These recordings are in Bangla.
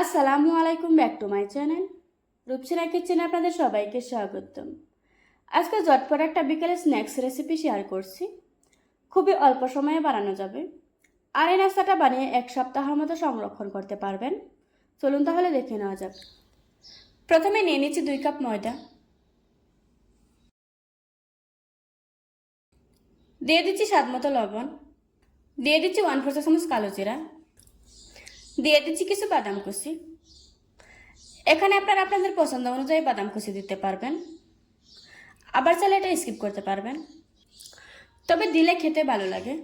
আসসালামু আলাইকুম, ব্যাক টু মাই চ্যানেল। রূপসিনা কিচেনে আপনাদের সবাইকে স্বাগতম। আজকে ঝটপট একটা বিকেলে স্ন্যাক্স রেসিপি শেয়ার করছি। খুবই অল্প সময়ে বানানো যাবে। আর এই নাস্তাটা বানিয়ে এক সপ্তাহের মতো সংরক্ষণ করতে পারবেন। চলুন তাহলে দেখে নেওয়া যাক। প্রথমে নিয়ে নিচ্ছি দুই কাপ ময়দা। দিয়ে দিচ্ছি স্বাদ মতো লবণ। দিয়ে দিচ্ছি ওয়ান ফোর চামচ কালো জিরা। দিয়ে দিচ্ছি কিছু বাদাম কুচি। এখানে আপনারা আপনাদের পছন্দ অনুযায়ী বাদাম কুচি দিতে পারবেন। আবার চাইলে এটা স্কিপ করতে পারবেন। তবে দিলে খেতে ভালো লাগে।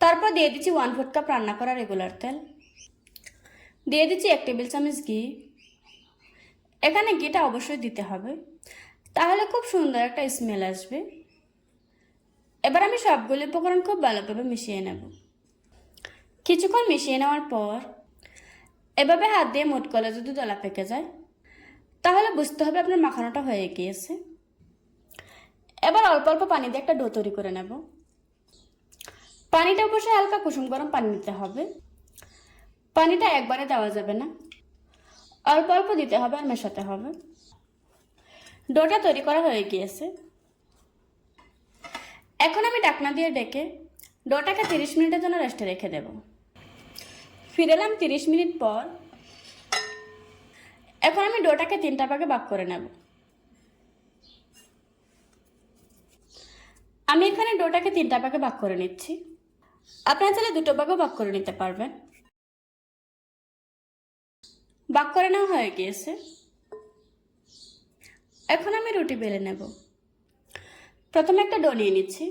তারপর দিয়ে দিচ্ছি ওয়ান ফোর্থ কাপ রান্না করা রেগুলার তেল। দিয়ে দিচ্ছি এক টেবিল চামচ ঘি। এখানে ঘিটা অবশ্যই দিতে হবে। তাহলে খুব সুন্দর একটা স্মেল আসবে। এবার আমি সবগুলো উপকরণ খুব ভালোভাবে মিশিয়ে নেব। কিছুক্ষণ মিশিয়ে নেওয়ার পর এভাবে হাত দিয়ে মোট করলে যদি দলা পেকে যায়, তাহলে বুঝতে হবে আপনার মাখানোটা হয়ে গিয়েছে। এবার অল্প অল্প পানি দিয়ে একটা ডো তৈরি করে নেব। পানিটা অবশ্যই হালকা কুসুম গরম পানি দিতে হবে। পানিটা একবারে দেওয়া যাবে না। অল্প অল্প দিতে হবে আর মেশাতে হবে। ডোটা তৈরি করা হয়ে গিয়েছে। এখন আমি ডাকনা দিয়ে ডেকে ডোটাকে তিরিশ মিনিটের জন্য রেস্টে রেখে দেব। ফিরে এলাম তিরিশ মিনিট পর। এখন আমি ডোটাকে তিনটা ভাগে ভাগ করে নেব। আমি এখানে ডোটাকে তিনটা ভাগে ভাগ করে নিচ্ছি। আপনারা চাইলে দুটো ভাগও ভাগ করে নিতে পারবেন। ভাগ করে নেওয়া হয়ে গিয়েছে। এখন আমি রুটি বেলে নেব। প্রথমে একটা ডো নিয়ে নিচ্ছি।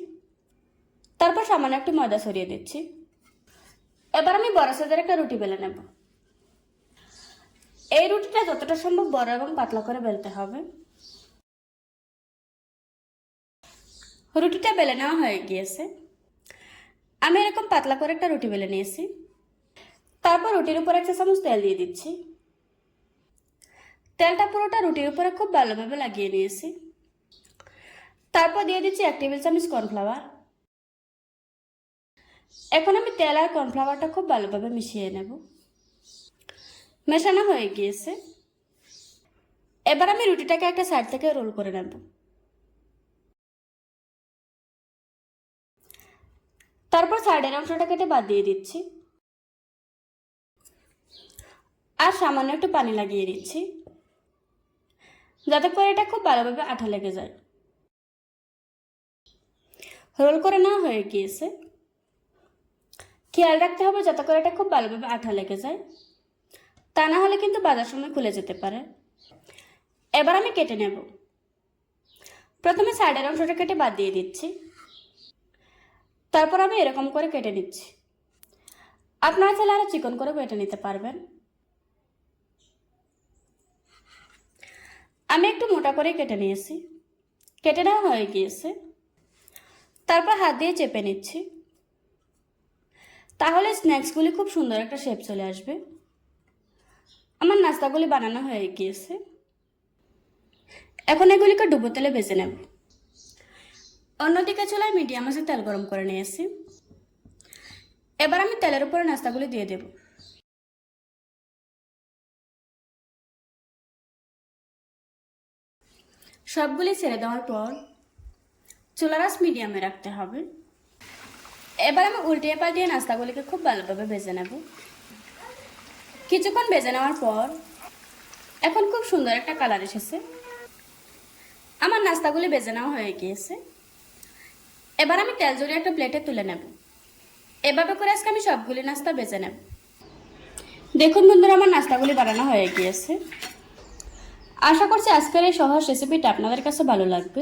তারপর সামান্য একটু ময়দা সরিয়ে দিচ্ছি। এবার আমি বড় সাইজের একটা রুটি বেলে নেব। এই রুটিটা যতটা সম্ভব বড় এবং পাতলা করে বেলতে হবে। রুটিটা বেলে নেওয়া হয়ে গিয়েছে। আমি এরকম পাতলা করে একটা রুটি বেলে নিয়েছি। তারপর রুটির উপর একটা চামচ তেল দিয়ে দিচ্ছি। তেলটা পুরোটা রুটির উপরে খুব ভালোভাবে লাগিয়ে নিয়েছি। তারপর দিয়ে দিচ্ছি এক টেবিল চামচ কর্নফ্লাওয়ার। এখন আমি তেল আর কর্নফ্লাওয়ারটা খুব ভালোভাবে মিশিয়ে নেব। মেশানো হয়ে গিয়েছে। এবার আমি রুটিটাকে একটা সাইড থেকে রোল করে নেব। তারপর সাইডের অংশটা কেটে বাদ দিয়ে দিচ্ছি। আর সামান্য একটু পানি লাগিয়ে দিচ্ছি। যাতে করে এটা খুব ভালোভাবে আঠা লেগে যায়। রোল করে নেওয়া হয়ে গিয়েছে। খেয়াল রাখতে হবে যাতে করে এটা খুব ভালোভাবে আঠা লেগে যায়। তা না হলে কিন্তু বাজার সময় খুলে যেতে পারে। এবার আমি কেটে নেব। প্রথমে সাইডের অংশটা কেটে বাদ দিয়ে দিচ্ছি। তারপর আমি এরকম করে কেটে নিচ্ছি। আপনারা চাইলে আরও চিকন করে কেটে নিতে পারবেন। আমি একটু মোটা করে কেটে নিয়েছি। কেটে নেওয়া হয়ে গিয়েছে। তারপর হাত দিয়ে চেপে নিচ্ছি। তাহলে স্ন্যাক্সগুলি খুব সুন্দর একটা শেপ চলে আসবে। আমার নাস্তাগুলি বানানো হয়ে গিয়েছে। এখন এগুলিকে ডুবো তেলে ভেজে নেব। অন্যদিকে চুলায় মিডিয়াম আছে তেল গরম করে নিয়েছি। এবার আমি তেলের উপরে নাস্তাগুলি দিয়ে দেব। সবগুলি ছেড়ে দেওয়ার পর চুলারাস মিডিয়ামে রাখতে হবে। এবার আমি উল্টিয়ে পাল্টিয়ে নাস্তাগুলিকে খুব ভালোভাবে ভেজে নেব। কিছুক্ষণ ভেজে নেওয়ার পর এখন খুব সুন্দর একটা কালার এসেছে। আমার নাস্তাগুলি ভেজে নেওয়া হয়ে গিয়েছে। এবার আমি তেল জড়িয়ে একটা প্লেটে তুলে নেব। এভাবে করে আজকে আমি সবগুলি নাস্তা বেজে নেব। দেখুন বন্ধুরা, আমার নাস্তাগুলি বানানো হয়ে গিয়েছে। আশা করছি আজকের এই সহজ রেসিপিটা আপনাদের কাছে ভালো লাগবে।